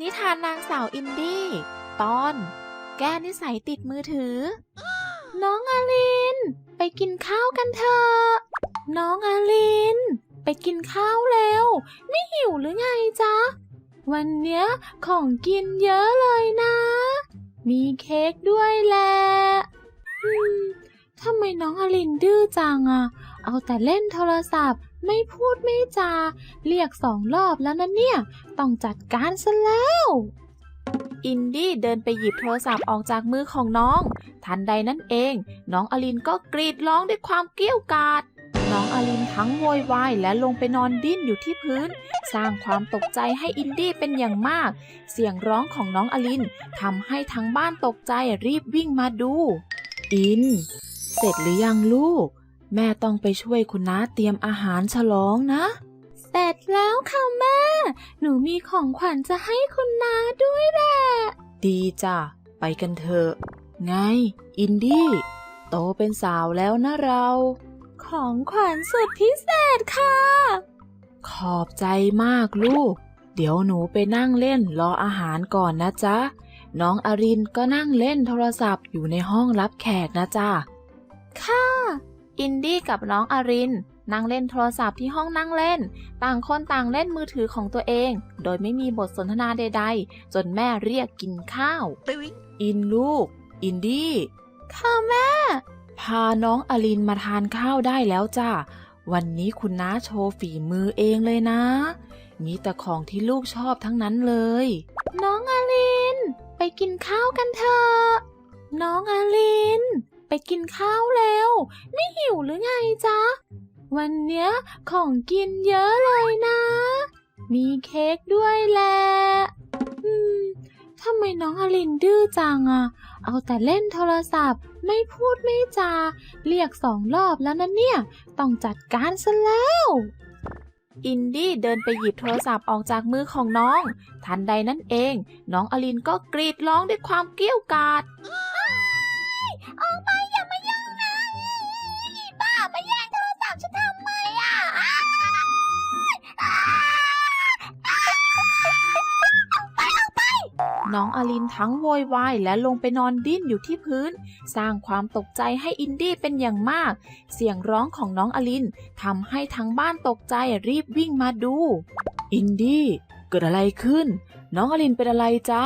นิทานนางสาวอินดี้ ตอน แก้นิสัยติดมือถือ น้องอาลิน ไปกินข้าวกันเถอะน้องอาลิน ไปกินข้าวแล้ว ไม่หิวหรือไงจ๊ะ วันเนี้ยของกินเยอะเลยนะ มีเค้กด้วยแหละทำไมน้องอาลินดื้อจังอะเอาแต่เล่นโทรศัพท์ ไม่พูดไม่จา เรียกสองรอบแล้วนะเนี่ย ต้องจัดการซะแล้ว อินดี้เดินไปหยิบโทรศัพท์ออกจากมือของน้อง ทันใดนั้นเอง น้องอลินก็กรีดร้องด้วยความเกรี้ยวกราดน้องอลินทั้งโวยวายและลงไปนอนดิ้นอยู่ที่พื้น สร้างความตกใจให้อินดี้เป็นอย่างมาก เสียงร้องของน้องอลินทำให้ทั้งบ้านตกใจรีบวิ่งมาดู อิน เสร็จหรือยังลูก แม่ต้องไปช่วยคุณน้าเตรียมอาหารฉลองนะ เสร็จแล้วค่ะแม่ หนูมีของขวัญจะให้คุณน้าด้วยแหละ ดีจ้ะ ไปกันเถอะ ไง อินดี้ โตเป็นสาวแล้วนะเรา ของขวัญสุดพิเศษค่ะ ขอบใจมากลูก เดี๋ยวหนูไปนั่งเล่นรออาหารก่อนนะจ๊ะ น้องอรินก็นั่งเล่นโทรศัพท์อยู่ในห้องรับแขกนะจ๊ะ ค่ะ อินดี้กับน้องอริน นั่งเล่นโทรศัพท์ที่ห้องนั่งเล่น ต่างคนต่างเล่นมือถือของตัวเอง โดยไม่มีบทสนทนาใดๆ จนแม่เรียกกินข้าว อินลูก อินดี้ค่ะแม่ พาน้องอลินมาทานข้าวได้แล้วจ้าวันนี้คุณน้าโชว์ฝีมือเองเลยนะ มีแต่ของที่ลูกชอบทั้งนั้นเลย น้องอลิน ไปกินข้าวกันเถอะ น้องอลิน ไปกินข้าวแล้ว ไม่หิวหรือไงจ๊ะ วันเนี้ยของกินเยอะเลยนะ มีเค้กด้วยแหละอืมทำไมน้องอลินดื้อจังอะเอาแต่เล่นโทรศัพท์ ไม่พูดไม่จา เรียกสองรอบแล้วนะเนี่ย ต้องจัดการซะแล้ว อินดี้เดินไปหยิบโทรศัพท์ออกจากมือของน้อง ทันใดนั้นเอง น้องอลินก็กรีดร้องด้วยความเกรี้ยวกราด น้องอลินทั้งโวยวายและลงไปนอนดิ้นอยู่ที่พื้น สร้างความตกใจให้อินดี้เป็นอย่างมาก เสียงร้องของน้องอลินทำให้ทั้งบ้านตกใจรีบวิ่งมาดู อินดี้เกิดอะไรขึ้น น้องอลินเป็นอะไรจ๊ะ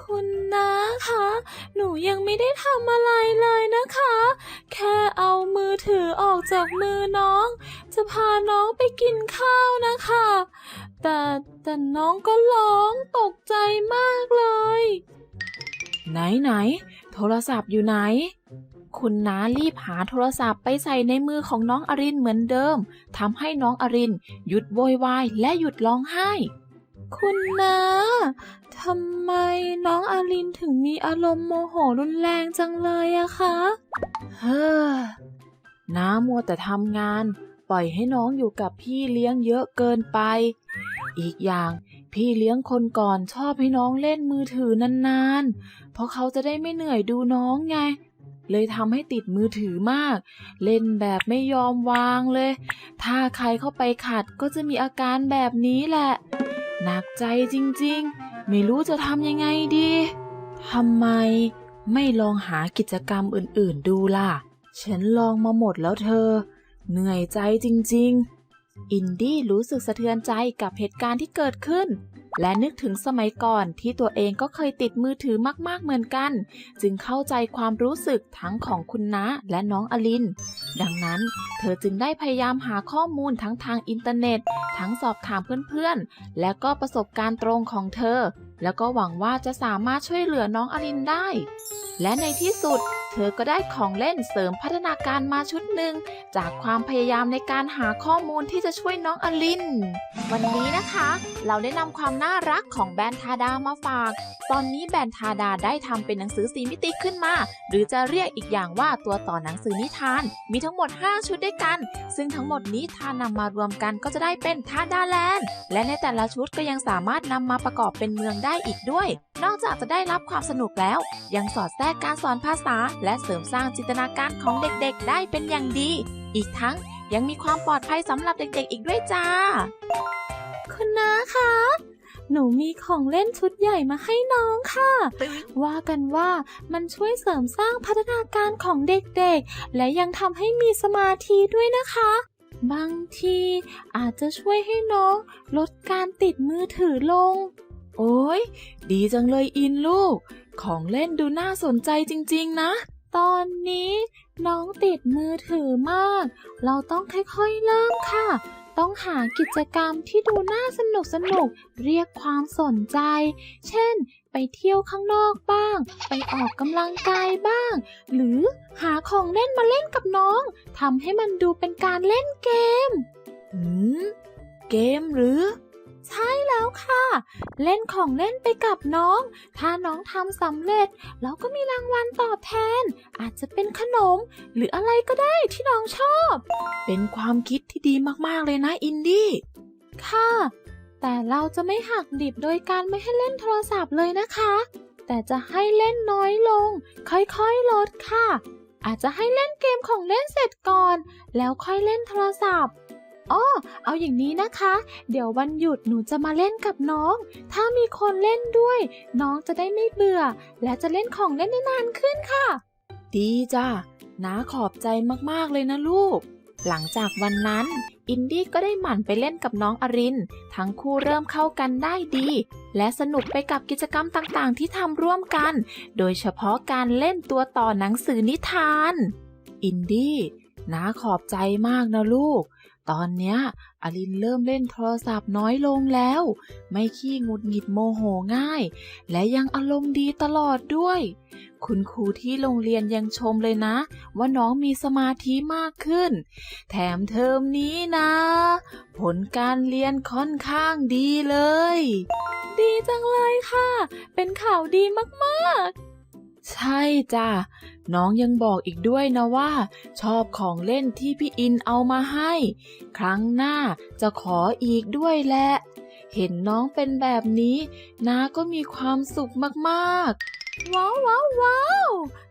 คุณน้าคะ หนูยังไม่ได้ทำอะไรเลยนะคะ แค่เอามือถือออกจากมือน้อง จะพาน้องไปกินข้าวนะคะ แต่แต่น้องก็ร้องตกใจมากเลย ไหนไหน โทรศัพท์อยู่ไหน คุณน้ารีบหาโทรศัพท์ไปใส่ในมือของน้องอรินเหมือนเดิมทำให้น้องอรินหยุดโวยวายและหยุดร้องไห้ คุณน้าทำไมน้องอารินถึงมีอารมณ์โมโหรุนแรงจังเลยอะคะ เฮ้อน้ามัวแต่ทำงาน ปล่อยให้น้องอยู่กับพี่เลี้ยงเยอะเกินไป อีกอย่าง พี่เลี้ยงคนก่อนชอบให้น้องเล่นมือถือนานๆ เพราะเขาจะได้ไม่เหนื่อยดูน้องไง เลยทำให้ติดมือถือมาก เล่นแบบไม่ยอมวางเลย ถ้าใครเข้าไปขัดก็จะมีอาการแบบนี้แหละ หนักใจจริงๆ ไม่รู้จะทำยังไงดีทำไมไม่ลองหากิจกรรมอื่นๆดูล่ะ ฉันลองมาหมดแล้วเธอ เหนื่อยใจจริงๆ อินดี้รู้สึกสะเทือนใจกับเหตุการณ์ที่เกิดขึ้น และนึกถึงสมัยก่อนที่ตัวเองก็เคยติดมือถือมากๆเหมือนกัน จึงเข้าใจความรู้สึกทั้งของคุณน้าและน้องอลิน ดังนั้น เธอจึงได้พยายามหาข้อมูลทั้งทางอินเทอร์เน็ต ทั้งสอบถามเพื่อนๆ และก็ประสบการณ์ตรงของเธอ แล้วก็หวังว่าจะสามารถช่วยเหลือน้องอลินได้ และในที่สุด เธอก็ได้ของเล่นเสริมพัฒนาการมาชุดหนึ่ง จากความพยายามในการหาข้อมูลที่จะช่วยน้องอลิน วันนี้นะคะ เราได้นำความน่ารักของแบรนด์ทาดามาฝาก ตอนนี้แบรนด์ทาดาได้ทำเป็นหนังสือสีมิติขึ้นมา หรือจะเรียกอีกอย่างว่าตัวต่อหนังสือนิทาน มีทั้งหมด 5 ชุดด้วยกัน ซึ่งทั้งหมดนี้ถ้านำมารวมกันก็จะได้เป็นทาดาแลนด์และในแต่ละชุดก็ยังสามารถนำมาประกอบเป็นเมืองได้อีกด้วย นอกจากจะได้รับความสนุกแล้ว ยังสอดแทรกการสอนภาษาและเสริมสร้างจินตนาการของเด็กๆ ได้เป็นอย่างดี อีกทั้งยังมีความปลอดภัยสำหรับเด็กๆ อีกด้วยจ้า คุณน้าคะ หนูมีของเล่นชุดใหญ่มาให้น้องค่ะ ว่ากันว่ามันช่วยเสริมสร้างพัฒนาการของเด็กๆ และยังทำให้มีสมาธิด้วยนะคะ บางทีอาจจะช่วยให้น้องลดการติดมือถือลง โอ้ยดีจังเลยอินลูก ของเล่นดูน่าสนใจจริงๆนะ ตอนนี้น้องติดมือถือมาก เราต้องค่อยๆเริ่มค่ะ ต้องหากิจกรรมที่ดูน่าสนุกสนุก เรียกความสนใจ เช่น ไปเที่ยวข้างนอกบ้าง ไปออกกำลังกายบ้าง หรือหาของเล่นมาเล่นกับน้องทำให้มันดูเป็นการเล่นเกม หืม เกมหรือ เล่นของเล่นไปกับน้อง ถ้าน้องทำสำเร็จ เราก็มีรางวัลตอบแทน อาจจะเป็นขนม หรืออะไรก็ได้ที่น้องชอบ เป็นความคิดที่ดีมากๆเลยนะอินดี้ ค่ะ แต่เราจะไม่หักดิบโดยการไม่ให้เล่นโทรศัพท์เลยนะคะ แต่จะให้เล่นน้อยลง ค่อยๆลดค่ะ อาจจะให้เล่นเกมของเล่นเสร็จก่อน แล้วค่อยเล่นโทรศัพท์ อ้อเอาอย่างนี้นะคะ เดี๋ยววันหยุดหนูจะมาเล่นกับน้อง ถ้ามีคนเล่นด้วย น้องจะได้ไม่เบื่อ และจะเล่นของเล่นได้นานขึ้นค่ะ ดีจ้ะน้าขอบใจมากๆเลยนะลูก หลังจากวันนั้น อินดี้ก็ได้หมั่นไปเล่นกับน้องอริน ทั้งคู่เริ่มเข้ากันได้ดี และสนุกไปกับกิจกรรมต่างๆ ที่ทำร่วมกัน โดยเฉพาะการเล่นตัวต่อหนังสือนิทาน อินดี้น้าขอบใจมากนะลูก ตอนเนี้ยอลินเริ่มเล่นโทรศัพท์น้อยลงแล้ว ไม่ขี้งุดหงิดโมโหง่าย และยังอารมณ์ดีตลอดด้วย คุณครูที่โรงเรียนยังชมเลยนะ ว่าน้องมีสมาธิมากขึ้น แถมเทอมนี้นะ ผลการเรียนค่อนข้างดีเลย ดีจังเลยค่ะ เป็นข่าวดีมากๆ ใช่จ้ะน้องยังบอกอีกด้วยนะว่า ชอบของเล่นที่พี่อินเอามาให้ ครั้งหน้าจะขออีกด้วยแหละ เห็นน้องเป็นแบบนี้น้าก็มีความสุขมากๆ ว้าวว้าวว้าว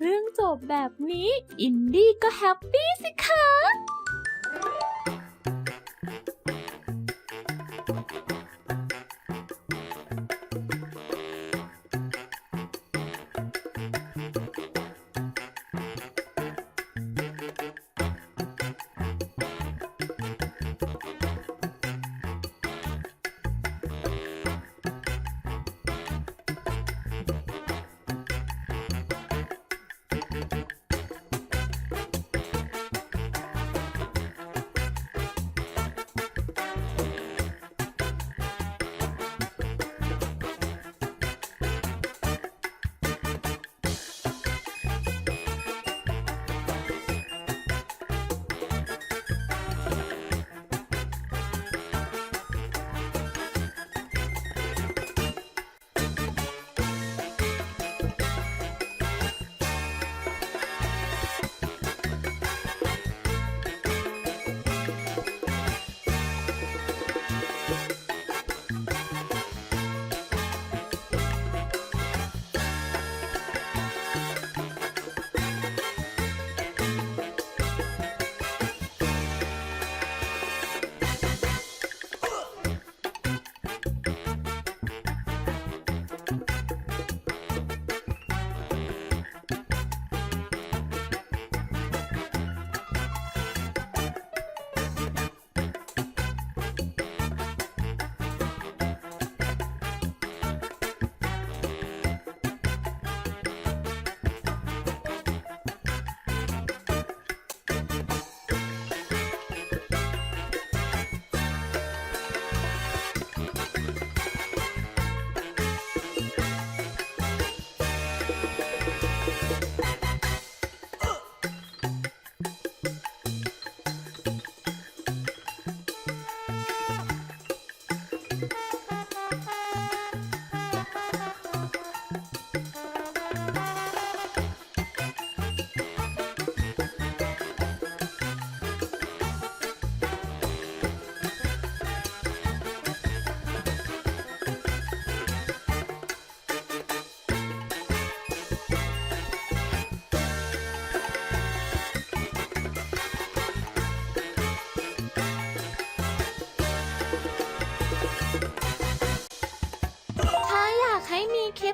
เรื่องจบแบบนี้ อินดี้ก็แฮปปี้สิคะ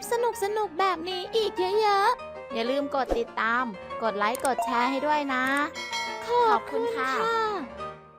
มีคลิปสนุกๆแบบนี้อีกเยอะๆ อย่าลืมกดติดตาม กดไลค์ กดแชร์ให้ด้วยนะ ขอบคุณค่ะ